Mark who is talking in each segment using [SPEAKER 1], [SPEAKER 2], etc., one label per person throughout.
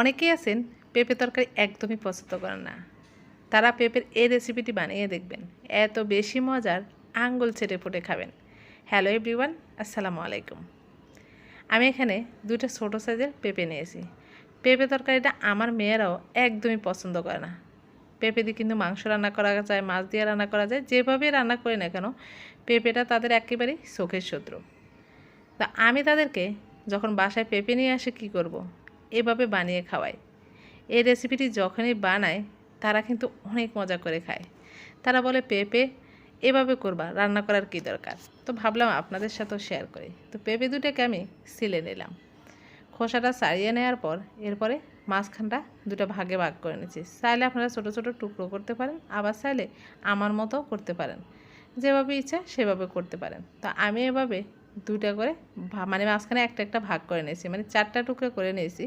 [SPEAKER 1] অনেকেই আছেন পেঁপে তরকারি একদমই পছন্দ করেন না। তারা পেঁপের এই রেসিপিটি বানিয়ে দেখবেন। এত বেশি মজার আঙ্গুল ছেটে ফুটে খাবেন। হ্যালো এভরিওয়ান আসসালামু আলাইকুম। আমি এখানে দুটো ছোটো সাইজের পেঁপে নিয়েছি। পেঁপে তরকারিটা আমার মেয়েরাও একদমই পছন্দ করে না। পেঁপে দিয়ে কিন্তু মাংস রান্না করা যায়, মাছ দিয়ে রান্না করা যায় যেভাবে রান্না করি না কেন, পেঁপেটা তাদের একেবারেই চোখের শত্রু। তা আমি তাদেরকে যখন বাসায় পেঁপে নিয়ে আসে কি করব। এভাবে বানিয়ে খাওয়াই এই রেসিপিটি যখনই বানায়, তারা কিন্তু অনেক মজা করে খায়। তারা বলে, পেঁপে, এভাবে করবা, রান্না করার কী দরকার? তো ভাবলাম আপনাদের সাথেও শেয়ার করি। তো পেঁপে দুটোকে আমি সিলে নিলাম। খোসাটা সারিয়ে নেওয়ার পর, এরপরে মাঝখানটা দুটো ভাগে ভাগ করে নিচ্ছি। চাইলে আপনারা ছোটো ছোটো টুকরো করতে পারেন, আবার চাইলে আমার মতো করতে পারেন। যেভাবে ইচ্ছা সেভাবে করতে পারেন। তো আমি এভাবে দুটা করে মানে মাঝখানে একটা একটা ভাগ করে নিয়েছি মানে চারটা টুকরো করে নিয়েছি।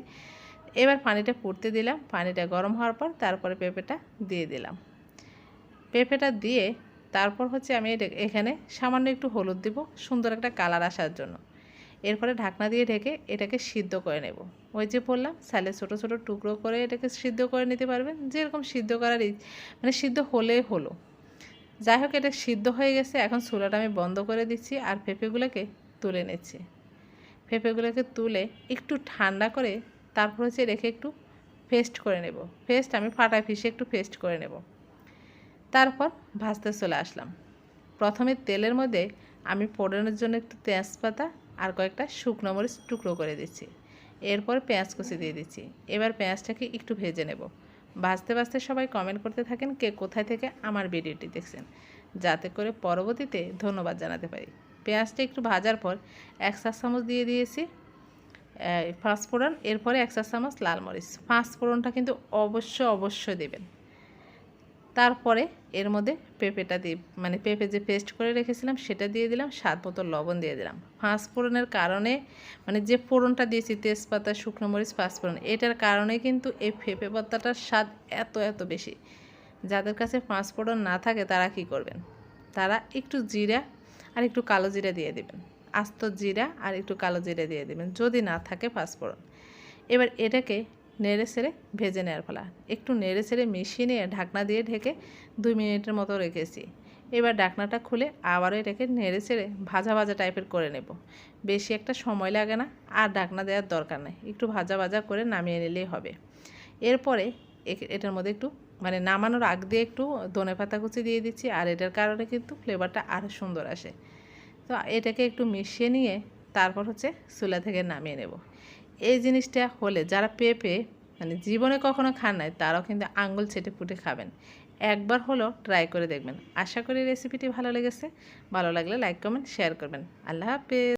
[SPEAKER 1] এবার পানিটা ফুটতে দিলাম, পানিটা গরম হওয়ার পর তারপরে পেঁপেটা দিয়ে দিলাম। পেঁপেটা দিয়ে তারপর হচ্ছে আমি এখানে সামান্য একটু হলুদ দিব, সুন্দর একটা কালার আসার জন্য। এরপরে ঢাকনা দিয়ে ঢেকে এটাকে সিদ্ধ করে নেব। ওই যে বললাম সালে ছোটো ছোটো টুকরো করে এটাকে সিদ্ধ করে নিতে পারবেন, যেরকম সিদ্ধ করার মানে সিদ্ধ হলে হলো। যাই হোক, এটা সিদ্ধ হয়ে গেছে। এখন চুলাটা আমি বন্ধ করে দিচ্ছি আর পেঁপেগুলোকে তুলে নিচ্ছি। পেঁপেগুলোকে তুলে একটু ঠান্ডা করে তারপর হচ্ছে রেখে একটু পেস্ট করে নেব। পেস্ট আমি ফাটা ফিসে একটু পেস্ট করে নেব। তারপর ভাজতে চলে আসলাম। প্রথমে তেলের মধ্যে আমি ফোড়নের জন্য একটু তেজপাতা আর কয়েকটা শুকনো মরিচ টুকরো করে দিচ্ছি। এরপর পেঁয়াজ কুচি দিয়ে দিচ্ছি। এবার পেঁয়াজটাকে একটু ভেজে নেব। ভাজতে ভাজতে সবাই কমেন্ট করতে থাকেন কে কোথায় থেকে আমার ভিডিওটি দেখছেন। যাতে করে পরবর্তীতে ধন্যবাদ জানাতে পারি। পেঁয়াজটা একটু ভাজার পর এক চা চামচ দিয়ে দিয়েছি পাঁচ ফোড়ন, এরপরে এক চা চামচ লাল মরিচ। পাঁচ ফোড়নটা কিন্তু অবশ্য অবশ্যই দেবেন। তারপরে এর মধ্যে পেঁপেটা দিয়ে মানে পেঁপে যে পেস্ট করে রেখেছিলাম সেটা দিয়ে দিলাম, স্বাদ মতো লবণ দিয়ে দিলাম। ফোড়নের কারণে মানে যে ফোড়নটা দিয়েছি, তেজপাতা, শুকনো মরিচ ফোড়ন, এটার কারণে কিন্তু এই পেঁপে পাতাটার স্বাদ এত এত বেশি। যাদের কাছে ফোড়ন না থাকে, তারা কি করবেন? তারা একটু জিরা আর একটু কালো জিরা দিয়ে দেবেন। আস্ত জিরা আর একটু কালো জিরা দিয়ে দেবেন, যদি না থাকে পাঁচফোড়ন এবার এটাকে নেড়ে ছেড়ে ভেজে নেওয়ার ফলা একটু নেড়ে ছেড়ে মিশিয়ে নিয়ে ঢাকনা দিয়ে ঢেকে দুই মিনিটের মতো রেখেছি। এবার ঢাকনাটা খুলে আবারও এটাকে নেড়ে ছেড়ে ভাজা ভাজা টাইপের করে নেব। বেশি একটা সময় লাগে না, আর ঢাকনা দেওয়ার দরকার নেই। একটু ভাজা ভাজা করে নামিয়ে নিলেই হবে। এরপরে এটার মধ্যে একটু মানে নামানোর আগ দিয়ে একটু ধনে পাতা কুচি দিয়ে দিচ্ছি, আর এটার কারণে কিন্তু ফ্লেভারটা আরও সুন্দর আসে। তো এটাকে একটু মিশিয়ে নিয়ে তারপর হচ্ছে চুলা থেকে নামিয়ে নেব। এই জিনিসটা হলে যারা পেঁপে মানে জীবনে কখনো খান নাই, তারাও কিন্তু আঙ্গুল ছেটে ফুটে খাবেন। একবার হলো ট্রাই করে দেখবেন। আশা করি রেসিপিটি ভালো লেগেছে। ভালো লাগলে লাইক কমেন্ট শেয়ার করবেন। আল্লাহ হাফেজ।